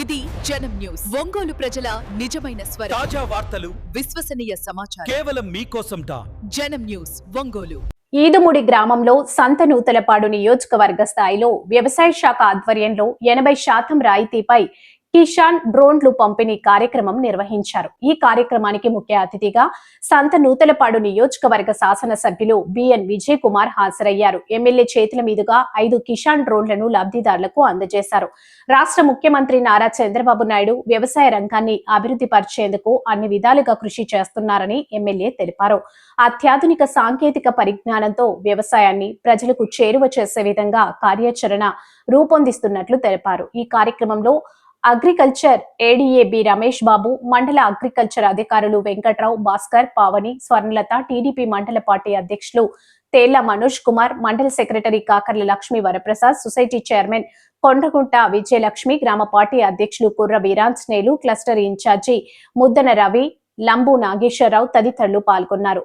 ఇది జనం న్యూస్. ఒంగోలు ప్రజల నిజమైన స్వరం. తాజా వార్తలు విశ్వసనీయ సమాచారం. కేవలం మీకోసంట జనం న్యూస్ ఒంగోలు. ఈదుముడి గ్రామంలో సంతనూతలపాడు నియోజకవర్గ స్థాయిలో వ్యవసాయ శాఖ ఆధ్వర్యంలో ఎనభై శాతం రాయితీపై కిషాన్ డ్రోన్లు పంపిణీ కార్యక్రమం నిర్వహించారు. ఈ కార్యక్రమానికి ముఖ్య అతిథిగా సంత నూతలపాడు నియోజకవర్గ శాసనసభ్యులు బిఎన్ విజయ్ కుమార్ హాజరయ్యారు. ఎమ్మెల్యే చేతుల మీదుగా ఐదు కిషాన్ డ్రోన్లను లబ్ధిదారులకు అందజేశారు. రాష్ట్ర ముఖ్యమంత్రి నారా చంద్రబాబు నాయుడు వ్యవసాయ రంగాన్ని అభివృద్ధి పరిచేందుకు అన్ని విధాలుగా కృషి చేస్తున్నారని ఎమ్మెల్యే తెలిపారు. అత్యాధునిక సాంకేతిక పరిజ్ఞానంతో వ్యవసాయాన్ని ప్రజలకు చేరువ చేసే విధంగా కార్యాచరణ రూపొందిస్తున్నట్లు తెలిపారు. ఈ కార్యక్రమంలో అగ్రికల్చర్ ఏడీఏబి రమేష్ బాబు మండల అగ్రికల్చర్ అధికారులు వెంకట్రావు భాస్కర్ పావని స్వర్ణలత టీడీపీ మండల పార్టీ అధ్యక్షులు తేళ్ళ మనోజ్ కుమార్ మండల secretary Kakarla Lakshmi Varaprasad society chairman Kondagunta Vijayalakshmi గ్రామ పార్టీ అధ్యక్షులు కుర్ర వీరాంజనేయులు క్లస్టర్ ఇన్ఛార్జి ముద్దన రవి లంబు నాగేశ్వరరావు తదితరులు పాల్గొన్నారు.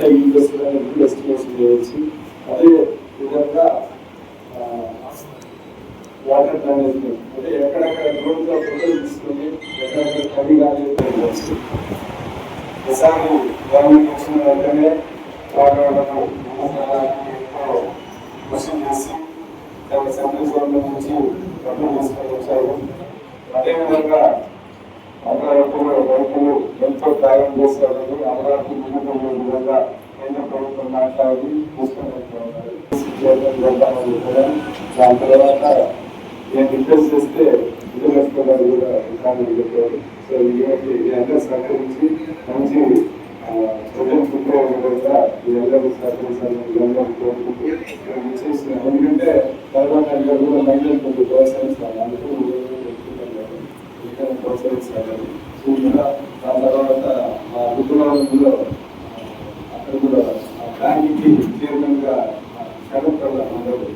ఎంత యూజ్ చేస్తున్నారని ఎస్టిమేషన్ చేయవచ్చు అదే విధంగా వాటర్ మేనేజ్మెంట్ అంటే ఎక్కడెక్కడ రోడ్లో ఫోటోలు తీసుకుని ఎక్కడెక్కడ కవి కానీ చేయవచ్చు ఒకసారి గవర్నమెంట్ వచ్చిన వెంటనే వాతావరణం కృషి చేసి దాన్ని సెంట్రల్ గవర్నమెంట్ నుంచి డబ్బులు తీసుకొని వచ్చారు అదేవిధంగా అమరావతిలో రైతులు ఎంతో సాయం చేశారని అమరావతి ముందుకు విధంగా కేంద్ర ప్రభుత్వం మాట్లాడి తీసుకుని దాని తర్వాత నేను రిక్వెస్ట్ చేస్తే విజయలక్ష్మి గారు కూడా విధానం చెప్పారు. సో ఇటువంటి అందరూ సహకరించి మంచి ప్రజలు పుట్టే కూడా ఈ సహకరించాలని విధంగా కోరుకుంటూ ఇక్కడ విచ్చేసిన ఎందుకంటే తర్వాత కూడా మహిళలు సహకరించారు సూచనగా దాని తర్వాత మా రుతురాజులో అక్కడ కూడా బ్యాంక్కి చైర్మన్గా శరత్ ప్రధాన్ ఉండదు